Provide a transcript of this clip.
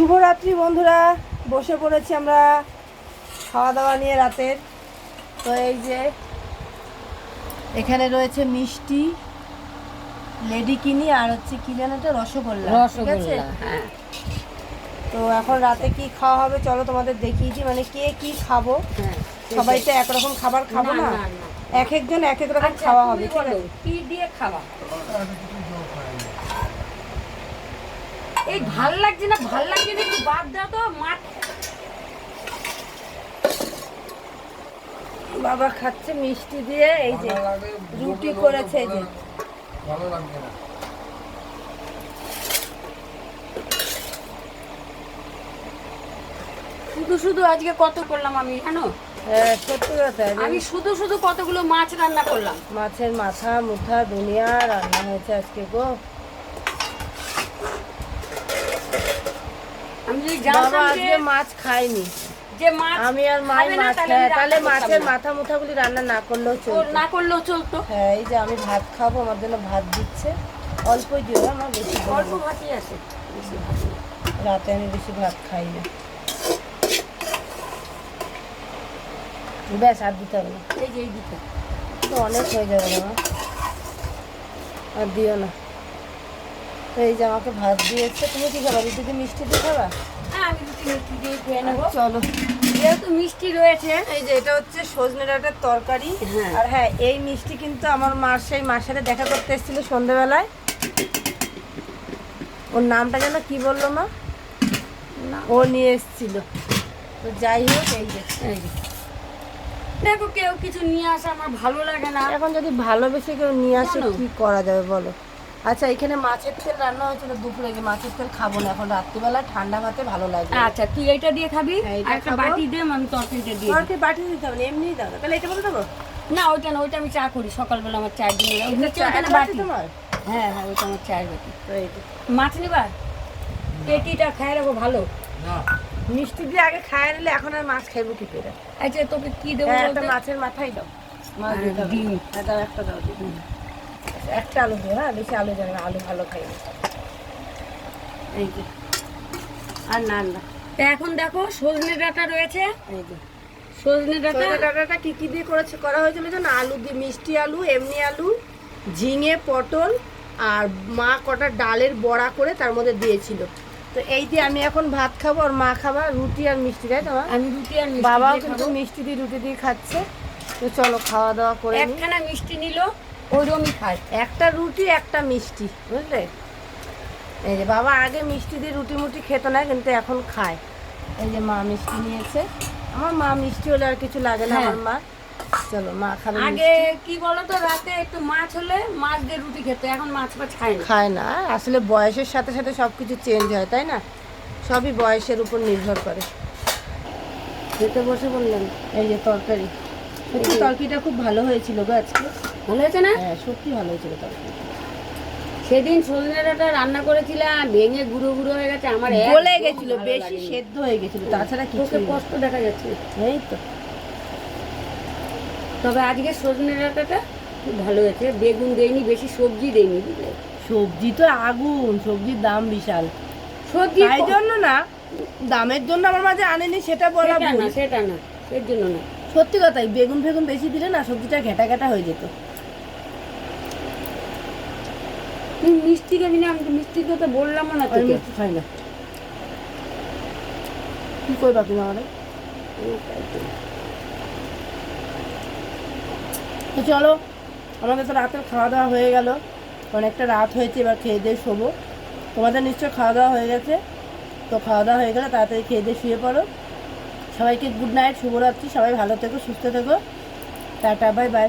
শুভরাত্রি বন্ধুরা। বসে পড়েছি আমরা খাওয়া দাওয়া নিয়ে রাতের। তো এই যে এখানে রয়েছে মিষ্টি লেডি কিনি আর হচ্ছে কি যেন এটা রসগোল্লা ঠিক আছে? রসগোল্লা হ্যাঁ। তো এখন রাতে কি খাওয়া হবে চলো তোমাদের দেখিয়ে দিই মানে কে কি খাব? হ্যাঁ সবাই তো একরকম খাবার খাব না। এক একজন এক এক রকম আচ্ছা, খাওয়া হবে বলো, আছে? কি দিয়ে খাওয়া? এই ভালো লাগছে না ভালো লাগছে না একটু বাদ দাও তো মাঠ বাবা খাচ্ছে মিষ্টি দিয়ে এই যে রুটি করেছে এই যে। ভালো লাগবে না। শুধু শুধু আজকে কত করলাম আমি জানো? হ্যাঁ, সত্যি কথা আমি শুধু শুধু কতগুলো মাছ রান্না করলাম। মাছের মাথা মুথা দুনিয়া রান্না হয়েছে আজকে গো। বাবা আজকে মাছ খাইনি। যে মাছ আমি আর মাই মাছ খাই তাহলে মাছের মাথা মুথাগুলি রান্না না করলেও চলতো। না করলেও চলতো। হ্যাঁ এই যে আমি ভাত খাব আমার জন্য ভাত দিচ্ছে। অল্পই দিও আমার বেশি অল্প ভাতই আছে। রাতে আমি বেশি ভাত খাই না। ব্যাস আর দিতে হবে না। এই যে এই দিকে তো অনেক হয়ে যাবে না আর দিও না। তো এই যে আমাকে ভাত দিয়েছে। তুমি কি খাবা? দিয়ে মিষ্টি দিয়ে খাবা? হ্যাঁ চলো। যেহেতু মিষ্টি রয়েছে এই যে এটা হচ্ছে সজনে ডাঁটার তরকারি। হ্যাঁ। আর হ্যাঁ এই মিষ্টি কিন্তু আমার মার সেই মার সাথে দেখা করতে এসেছিল সন্ধেবেলায়। ওর নামটা যেন কি বলল মা? ও নিয়ে এসেছিল। তো যাই হোক এই যে এই যে। দেখো কেউ কিছু নিয়ে আসা আমার ভালো লাগে না। এখন যদি ভালোবেসে কেউ নিয়ে আসে। কি করা যাবে বলো? আচ্ছা এখানে মাছের তেল রান্না হয়েছিল দুপুরে যে মাছের তেল খাব না এখন রাত্রিবেলা ঠান্ডা ভাতে ভালো লাগে। আচ্ছা তুই এইটা দিয়ে খাবি হ্যাঁ, আর একটা বাটি দে আমি তরকারিটা দিয়ে দিই। তরকারি বাটি দিতে হবে না এমনিই দাও তাহলে এটা বলে দেবো? না ওইটা না ওইটা আমি চা করি সকালবেলা আমার চায়ের জন্য। ওই এটা নিচে চা- বাটি তোমার? হ্যাঁ হ্যাঁ ওইটা আমার চায়ের বাটি। তো এই মাছ নিবা? পেটিটা খাই রাখো ভালো? না। মিষ্টি দিয়ে আগে খায় নিলে এখন আর মাছ খাইবো কি করে? আচ্ছা তোকে কি দেবো হ্যাঁ, একটা মাছের মাথাই দাও। মাছ। ডিম। হ্যাঁ, দাও, একটা দাও ডিম। একটা আলু দিও হ্যাঁ বেশি আলু না আলু ভালো খাই এই যে। আর না না। তা এখন দেখো সজনে ডাঁটা রয়েছে। এই যে। সজনে ডাঁটা ডাঁটাটা কি কি দিয়ে করেছে করা হয়েছিল জানো? আলু দিয়ে মিষ্টি আলু এমনি আলু ঝিঙে পটল আর মা কটা ডালের বড়া করে তার মধ্যে দিয়েছিল। তো এই দিয়ে আমি এখন ভাত খাব আর মা খাবা রুটি আর মিষ্টি তাই তো আমি রুটি আর বাবাও কিন্তু। মিষ্টি দিয়ে রুটি দিয়ে খাচ্ছে। তো চলো খাওয়া দাওয়া করে একখানা মিষ্টি নিল। ওইরকমই খায়। একটা রুটি একটা মিষ্টি বুঝলে? এই যে বাবা আগে মিষ্টি দিয়ে রুটি মুটি খেত না কিন্তু এখন খায়। এই যে মা মিষ্টি নিয়েছে। আমার মা মিষ্টি হলে আর কিছু লাগে না হ্যাঁ। আমার মা। চলো মা খাবে আগে। কি বলতো রাতে একটু মাছ হলে মাছ দিয়ে রুটি খেতে এখন মাছ মাছ খায় না। খায় না। আসলে বয়সের সাথে সাথে সব কিছু চেঞ্জ হয় তাই না? সবই বয়সের উপর নির্ভর করে। খেতে বসে বললেন এই যে তরকারি। তরকারিটা খুব ভালো হয়েছিল গো আজকে। ভালো হয়েছে না? হ্যাঁ সত্যি ভালো হয়েছিল তরকারি সেদিন সজনে ডাঁটা রান্না করেছিলাম ভেঙে গুঁড়ো গুঁড়ো হয়ে গেছে আমার গলে গেছিল বেশি সেদ্ধ হয়ে গেছিল তাছাড়া কিছু কষ্ট দেখা যাচ্ছে। এই তো। তবে আজকে সজনে ডাঁটাটা খুব ভালো হয়েছে বেগুন দেয়নি বেশি সবজি দেয়নি বুঝলে? সবজি তো আগুন সবজির দাম বিশাল। সবজি তাই জন্য না দামের জন্য আমার মাঝে আনেনি সেটা বলা না সেটা না এর জন্য না। সত্যি কথাই বেগুন ফেগুন বেশি দিলে না সবজিটা ঘেটা ঘেটা হয়ে যেত। তুই মিষ্টি খাবি না আমি তো মিষ্টির কথা বললাম না আমি মিষ্টি খাই না। কি করবা তুমি আমাদের তো চলো, আমাদের তো রাতের খাওয়া দাওয়া হয়ে গেল। অনেকটা রাত হয়েছে, এবার খেয়ে দিয়ে শোবো। তোমাদের নিশ্চয় খাওয়া দাওয়া হয়ে গেছে। তো খাওয়া দাওয়া হয়ে গেলে তাড়াতাড়ি খেয়ে দিয়ে শুয়ে পড়ো। সবাইকে গুড নাইট শুভরাত্রি। সবাই ভালো থেকো, সুস্থ থেকো। Tata bye bye